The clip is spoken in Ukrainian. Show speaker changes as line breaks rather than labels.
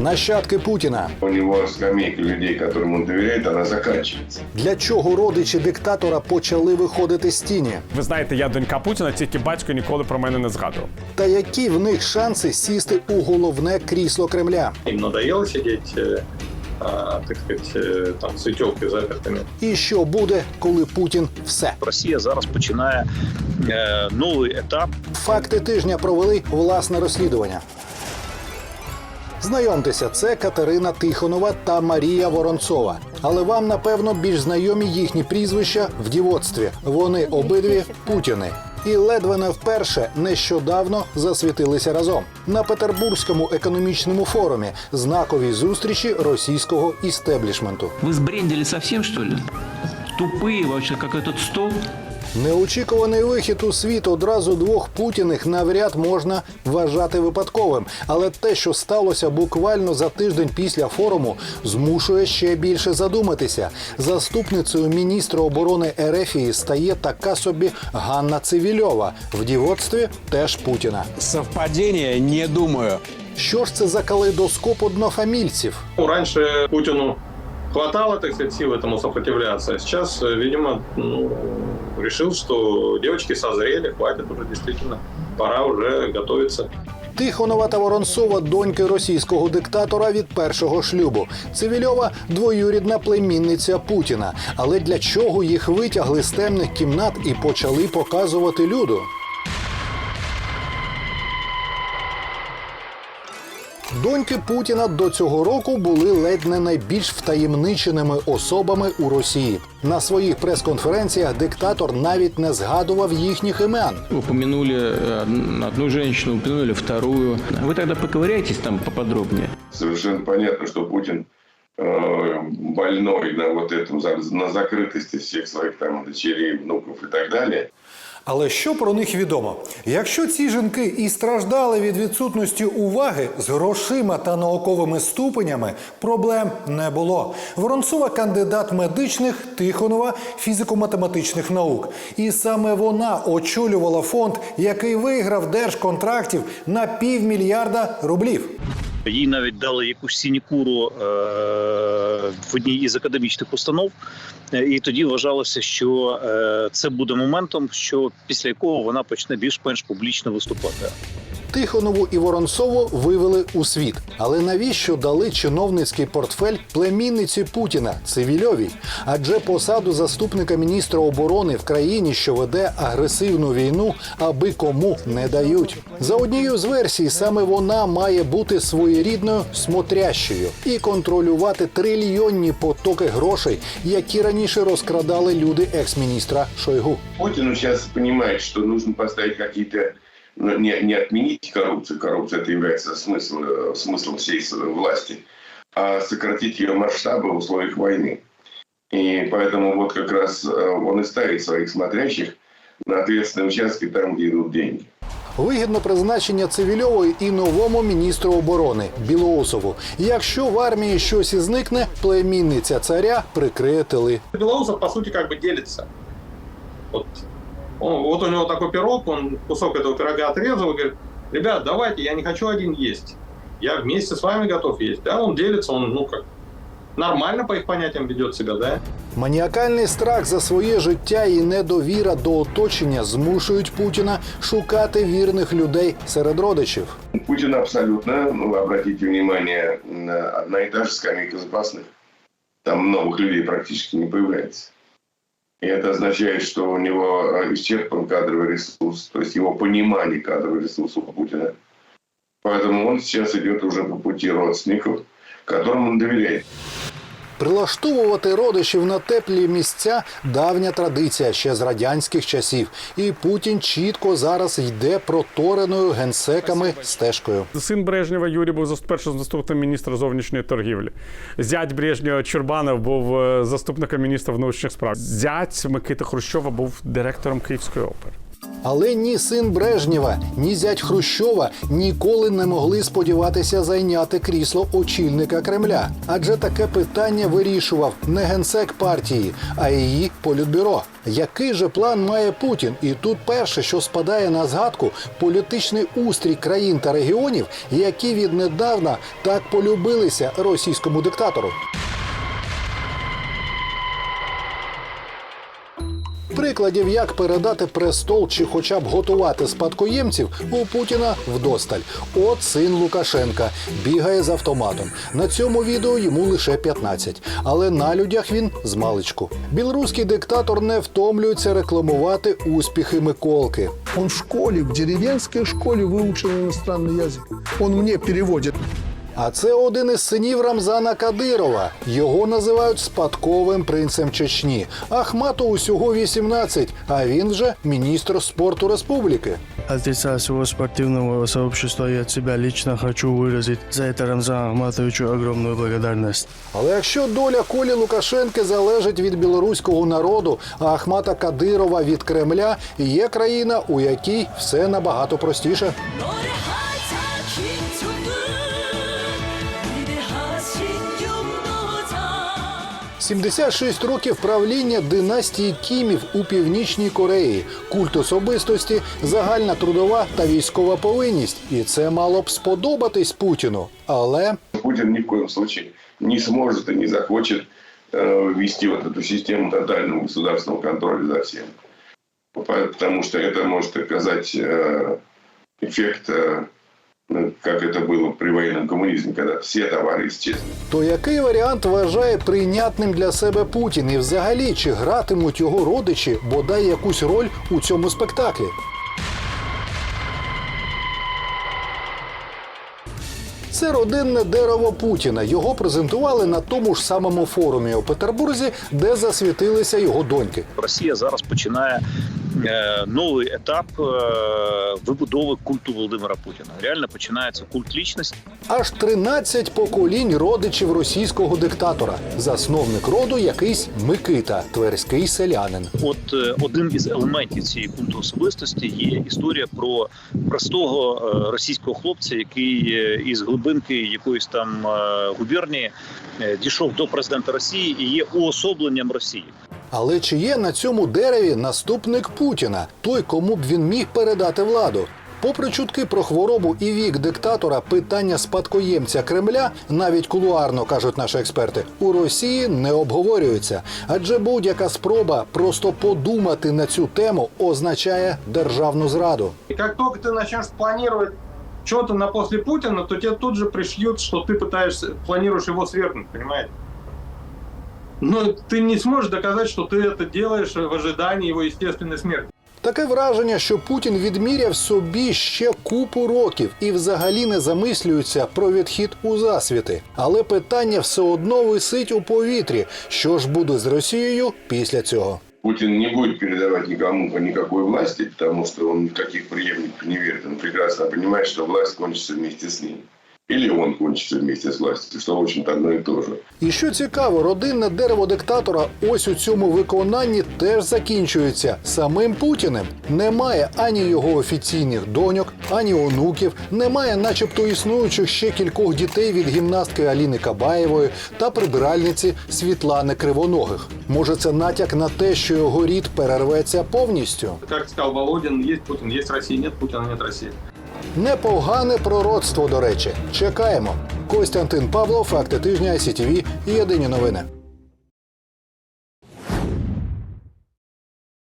нащадки Путіна.
У него скамейка людей, которым он доверяет, она заканчивается.
Для чого родичі диктатора почали виходити з тіні?
Ви знаєте, я донька Путіна, тільки батько ніколи про мене не згадував.
Та які в них шанси сісти у головне крісло Кремля?
Им надоело сидеть, э, а, так сказать, э, там с итеркой запертыми.
І що буде, коли Путін все?
Росія зараз починає е, новий етап
Факти тижня провели власне розслідування. Знайомтеся, це Катерина Тихонова та Марія Воронцова. Але вам, напевно, більш знайомі їхні прізвища в дівоцтві. Вони обидві Путіни. І ледве не вперше нещодавно засвітилися разом на Петербурзькому економічному форумі знаковій зустрічі російського істеблішменту.
Вы сбрендили совсем, что ли? Тупые вообще, как этот стол.
Неочікуваний вихід у світ одразу двох путіних навряд можна вважати випадковим. Але те, що сталося буквально за тиждень після форуму, змушує ще більше задуматися. Заступницею міністра оборони Ерефії стає така собі Ганна Цивільова. В дівоцтві теж Путіна.
Совпадение, не думаю.
Що ж це за калейдоскоп однофамільців?
Ну, раньше Путину хватало, так сказать, сил этому сопротивляться. Сейчас, видимо, ну, решил, что девочки созрели, хватит уже действительно. Пора уже готовиться.
Тихонова та Воронцова доньки російського диктатора від першого шлюбу. Цивільова двоюрідна племінниця Путіна. Але для чого їх витягли з темних кімнат і почали показувати люду? Доньки Путіна до цього року були ледь не найбільш втаємниченими особами у Росії. На своїх прес-конференціях диктатор навіть не згадував їхніх імен.
Упомянули э, одну женщину, упомянули вторую. Вы тогда поковыряйтесь там поподробнее.
Совершенно понятно, что Путин э, больной на вот этом, за- на закрытости всех своих там дочерей, внуков и так далее.
Але що про них відомо? Якщо ці жінки і страждали від відсутності уваги з грошима та науковими ступенями, проблем не було. Воронцова кандидат медичних, Тихонова фізико-математичних наук. І саме вона очолювала фонд, який виграв держконтрактів на півмільярда рублів.
Їй навіть дали якусь сінікуру е, в одній із академічних установ, Е, і тоді вважалося, що е, це буде моментом, що після якого вона почне більш-менш публічно виступати.
Тихонову і Воронцову вивели у світ. Але навіщо дали чиновницький портфель племінниці Путіна Цивільовій? Адже посаду заступника міністра оборони в країні, що веде агресивну війну, аби кому не дають. За однією з версій, саме вона має бути своєрідною смотрящою і контролювати трильйонні потоки грошей, які раніше розкрадали люди екс-міністра Шойгу.
Путин сейчас понимает, что нужно поставить какие-то ну, не, не отменить коррупцию, коррупция это является смысл, э, смыслом всей с- власти, а сократить ее масштабы в условиях войны. И поэтому вот как раз э, он и ставит своих смотрящих на ответственные участки там, где идут деньги.
Вигідно призначення цивільової і новому міністру оборони Білоусову. Якщо в армії щось і зникне, племінниця царя прикриє тили.
Белоусов, по сути, как бы делится. Вот, он- вот у него такой пирог, он кусок этого пирога отрезал и говорит, ребят, давайте, я не хочу один есть. Я вместе с вами готов есть. Да, он делится, он, ну, как, нормально по их понятиям ведет себя, да.
Маніакальний страх за своє життя і недовіра до оточення змушують Путіна шукати вірних людей серед родичів.
У Путина абсолютно, ну, обратите внимание, на одна и та же скамейка запасных. Там новых людей практически не появляется. И это означает, что у него э, исчерпан кадровый ресурс, то есть его понимание кадрового ресурса у Путина. Поэтому он сейчас идет уже по пути родственников, которым он доверяет.
Прилаштовувати родичів на теплі місця давня традиція ще з радянських часів. І Путін чітко зараз йде протореною генсеками стежкою.
Син Брежнєва Юрій був першим заступником міністра зовнішньої торгівлі. Зять Брежнєва Чурбанов був е, заступником міністра внутрішніх справ. Зять Микити Хрущова був директором Київської опери.
Але ні син Брежнєва, ні зять Хрущова ніколи не могли сподіватися зайняти крісло очільника Кремля. Адже таке питання вирішував не генсек партії, а її політбюро. Який же план має Путін? І тут перше, що спадає на згадку, політичний устрій країн та регіонів, які віднедавна так полюбилися російському диктатору. Прикладів, як передати престол чи хоча б готувати спадкоємців, у Путіна вдосталь. От син Лукашенка бігає з автоматом. На цьому відео йому лише 15. Але на людях він з маличку. Білоруський диктатор не втомлюється рекламувати успіхи Миколки.
Он в школе, в деревенской школе выучил иностранный язык. Он мне переводит.
А це один із синів Рамзана Кадирова. Його називають спадковим принцем Чечні. Ахмату усього 18, а він вже міністр спорту республіки.
От лица всего спортивного сообщества и от себя лично хочу выразить за это Рамзану Ахматовичу огромную благодарность.
Але якщо доля Колі Лукашенки залежить від білоруського народу, а Ахмата Кадирова від Кремля, є країна, у якій все набагато простіше. 76 років правління династії Кімів у північній Кореї, культ особистості, загальна трудова та військова повинність. І це мало б сподобатись Путіну. Але
Путин ни в коем случае не сможет и не захочет э, ввести вот эту систему тотального государственного контроля за всем. По- Потому что это может оказать э, эффект, э, ну, как это было при военном коммунизме, когда все товары исчезли.
то який варіант вважає прийнятним для себе Путін? І взагалі чи гратимуть його родичі бодай якусь роль у цьому спектаклі? Це родинне дерево Путіна. Його презентували на тому ж самому форумі у Петербурзі, де засвітилися його доньки.
Росія зараз починає е, новий етап е, вибудови культу Володимира Путіна. Реально починається культ лічності.
Аж 13 поколінь родичів російського диктатора. Засновник роду якийсь Микита, тверський селянин.
От е, один із елементів цієї культу особистості є історія про простого е, російського хлопця, який е, із глибинки якоїсь там е, губернії е, дійшов до президента Росії і є уособленням Росії.
Але чи є на цьому дереві наступник Путіна, той, кому б він міг передати владу? Попри чутки про хворобу і вік диктатора, питання спадкоємця Кремля, навіть кулуарно кажуть наші експерти, у Росії не обговорюється. Адже будь-яка спроба просто подумати на цю тему означає державну зраду.
И как только ты начнешь планировать что-то на после Путина, то тебе тут же пришьют, что ты пытаешься, планируешь его свергнуть, понимаете? Но ты не сможешь доказать, что ты это делаешь в ожидании его естественной смерти.
Таке враження, що Путін відміряв собі ще купу років і взагалі не замислюється про відхід у засвіти. Але питання все одно висить у повітрі. Що ж буде з Росією після цього?
Путин не будет передавать никому никакой власти, потому что он никаких преемников не верит. Он прекрасно понимает, что власть кончится вместе с ним. Или он кончится вместе с властью, что, в общем-то, одно и то же.
І що цікаво, родинне дерево диктатора ось у цьому виконанні теж закінчується самим Путіним. Немає ані його офіційних доньок, ані онуків, немає, начебто, існуючих ще кількох дітей від гімнастки Аліни Кабаєвої та прибиральниці Світлани Кривоногих. Може, це натяк на те, що його рід перерветься повністю.
Как сказал Володин, есть Путин, есть Россия, нет Путина, нет России.
Непогане пророцтво, до речі. Чекаємо. Костянтин Павлов, факти тижня, СІТВ, єдині новини.